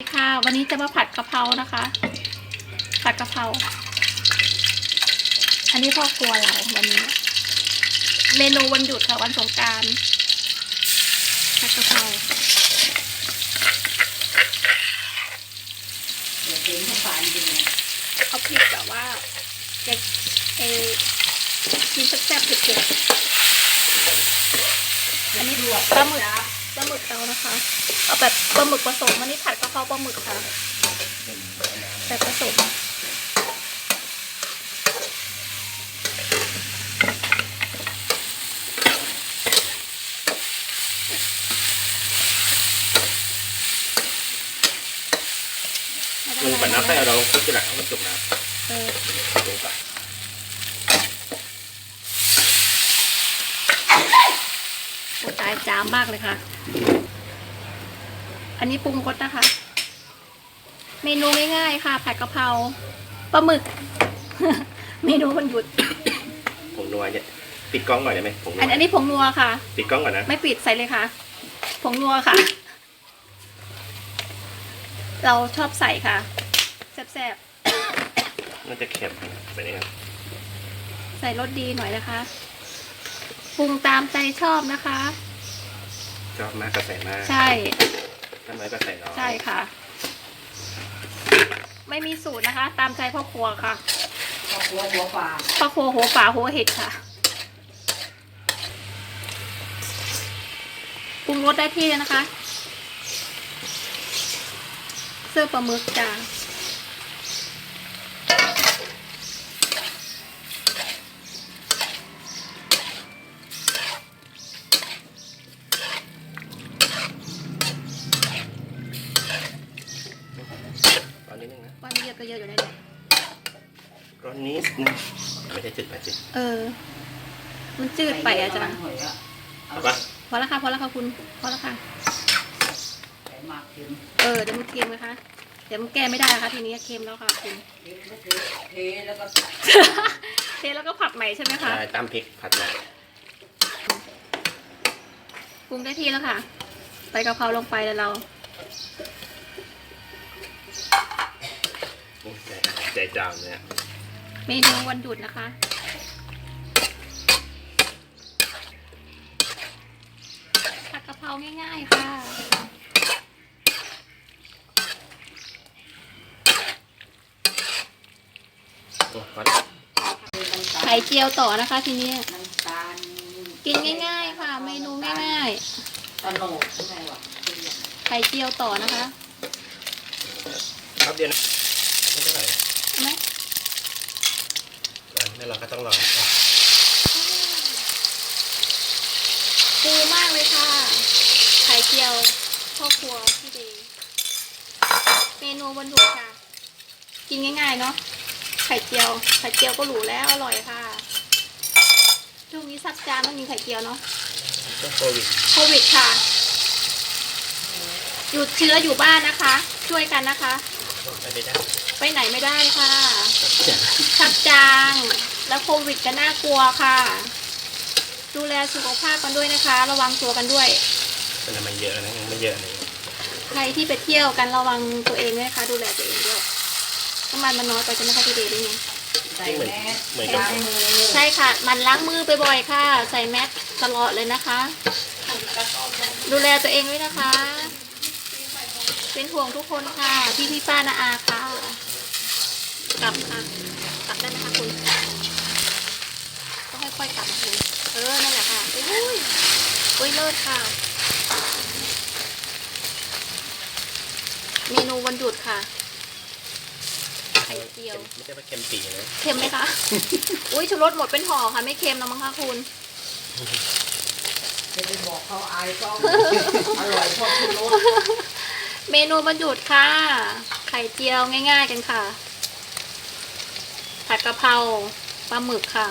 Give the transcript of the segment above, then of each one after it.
ค่ะ วันนี้จะมาผัดกะเพรานะคะ ผัดกะเพรา อันนี้พ่อครัวเราวันนี้ เมนูวันหยุดค่ะวันสงการผัดกะเพราเดี๋ยวเป็นข้าพิเอาพริกแบบว่าจะเออกินแซ่บๆเผ็ดๆอันนี้ปลาหมึก ปลาหมึกเรานะคะ เอาแบบปลาหมึกผสมอันนี้ผัดกะเพราปลาหมึกค่ะแบบผสมลุงปัดน้ำให้เอาเราคุกกระดาษเอามันจุกน้เออำลุงปัด โอ้ตายจามมากเลยค่ะ อันนี้ปรุงรสนะคะ เมนูง่ายๆค่ะ ผัดกะเพราปลาหมึก เมนูวันหยุดผงนัวเนี่ยปิดกล้องก่อนได้ไหมผงนัวอันอันนี้ผงนัวค่ะ ปิดกล้องก่อนนะไม่ปิดใส่เลยค่ะผงนัวค่ะ เราชอบใส่ค่ะแซ่บน่าจะเค็มไปนี่ครับๆใส่รสดีหน่อยนะคะปรุงตามใจชอบนะคะ ชอบมากก็ใส่มากใช่ ถ้าน้อยก็ใส่น้อยใช่ค่ะ ไม่มีสูตรนะคะ ตามใจพ่อครัวค่ะข้าวหัวหัวปลาพ่อครัวหัวป่าหัวเห็ดค่ะปรุงรสได้ที่แล้วนะคะ เสื้อปลาหมึกจ้าตอนนี้นึ งนะวันนี้เยอะก็เยอะอยู่ในนี้ร้อนนิดนึงไม่ได้จุดไปจิเออ มันจืดไปอาจารย์หอยอะเอาปะพอแล้วค่ะพอแล้วค่ะคุณพอแล้วค่ะใส่หมากเค็มเออเดี๋ยวมันเค็มนะคะ เดี๋ยวมันแก้ไม่ได้นะคะทีนี้เค็มแล้วค่ะคุณเทแล้วก็เทแล้วก็เทแล้วก็ผัดใหม่ใช่ไหมคะใช่ตามพริกผัดหน่อยปรุงได้ที่แล้วค่ะใส่กะเพราลงไปแล้วเรา ใจใจจามเนี่ยเมนูวันหยุดนะคะ ผัดกะเพราง่ายๆค่ะ โอ้ยน้ำตาลไข่เจียวต่อนะคะทีนี้ น้ำตาลกินง่าย ๆ ค่ะ เมนูง่ายตะโนดใช่ไหมวะ ๆ ไข่เจียวต่อนะคะ ครับเดียวนะไม่เท่าไหร่ เห็นไหม ไม่รอก็ต้องรอฟูมากเลยค่ะ ไข่เจียวพ่อครัวพี่ดีเมนูวันหยุดค่ะ กินง่ายๆเนาะ ไข่เจียว ไข่เจียวก็หรูแล้วอร่อยค่ะ ช่วงนี้สักจานต้องมีไข่เจียวเนาะก็โควิด โควิดค่ะ หยุดเชื้ออยู่บ้านนะคะ ช่วยกันนะคะ ไปไม่ได้ไปไหนไม่ได้ค่ะจ้ะชักจาง แล้วโควิดก็น่ากลัวค่ะ ดูแลสุขภาพกันด้วยนะคะ ระวังตัวกันด้วยแต่น้ำมันเยอะนะยังไม่เยอะเลยใครที่ไปเที่ยวกันระวังตัวเองด้วยนะคะดูแลตัวเองด้วยน้ำมันมันน้อยไปใช่ไหมคะพี่เดย์ด้วยไงใส่เหมือนแมสเหมือนกับล้างมือใช่ค่ะมันล้างมือไปบ่อยๆค่ะ ใส่แมสตลอดเลยนะคะ ดูแลตัวเองด้วยนะคะ เป็นห่วงทุกคนค่ะ พี่พี่ป้านาอาค่ะ กลับค่ะ กลับได้ไหมคะคุณต้องค่อยๆกลับนะคุณเออ นั่นแหละค่ะ อุ้ยอุ้ยเลิศค่ะ เมนูวันหยุดค่ะ ไข่เจียว ไม่ใช่ว่าเค็มปีนะเค็มไหมคะ อุ้ยชูรสหมดเป็นห่อค่ะ ไม่เค็มแล้วมั้งคะคุณจะไปบอกเขาอายก็อร่อยชอบที่รส เมนูบรรหยุดค่ะ ไข่เจียวง่าย ๆ กันค่ะ ผัดกะเพราปลาหมึกค่ะ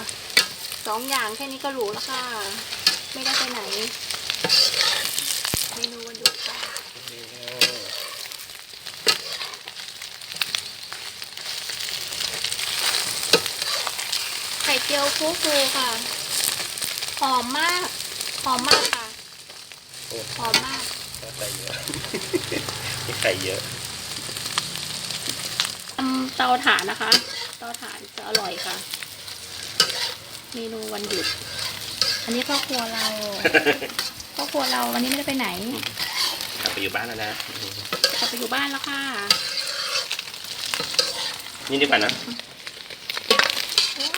สองอย่างแค่นี้ก็หรูแล้วค่ะ ไม่ได้ไปไหน เมนูวันหยุดค่ะ ไข่เจียวฟูฟูค่ะ หอมมาก หอมมากค่ะ หอมมาก ใส่เยอะ มีไข่เยอะทำเตาถ่านนะคะ เตาถ่านจะอร่อยค่ะ เมนูวันหยุด อันนี้พ่อครัวเราพ่อครัวเราวันนี้ไม่ได้ไปไหน กลับไปอยู่บ้านแล้วนะ กลับไปอยู่บ้านแล้วค่ะ นี่ดีกว่านะว้า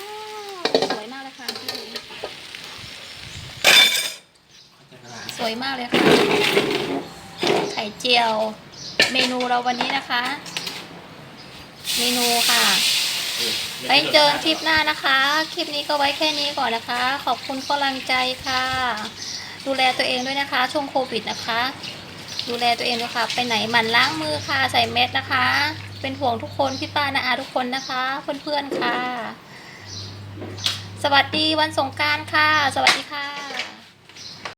วสวยมากเลยค่ะพี่สวยมากเลยค่ะ ไข่เจียว เมนูเราวันนี้นะคะ เมนูค่ะไปเจอคลิปหน้านะคะ คลิปนี้ก็ไว้แค่นี้ก่อนนะคะ ขอบคุณกำลังใจค่ะ ดูแลตัวเองด้วยนะคะ ช่วงโควิดนะคะ ดูแลตัวเองด้วยค่ะ ไปไหนหมั่นล้างมือค่ะ ใส่แมสนะคะ เป็นห่วงทุกคนพี่ป้านาอาทุกคนนะคะ เพื่อนๆค่ะ สวัสดีวันสงกรารค่ะ สวัสดีค่ะ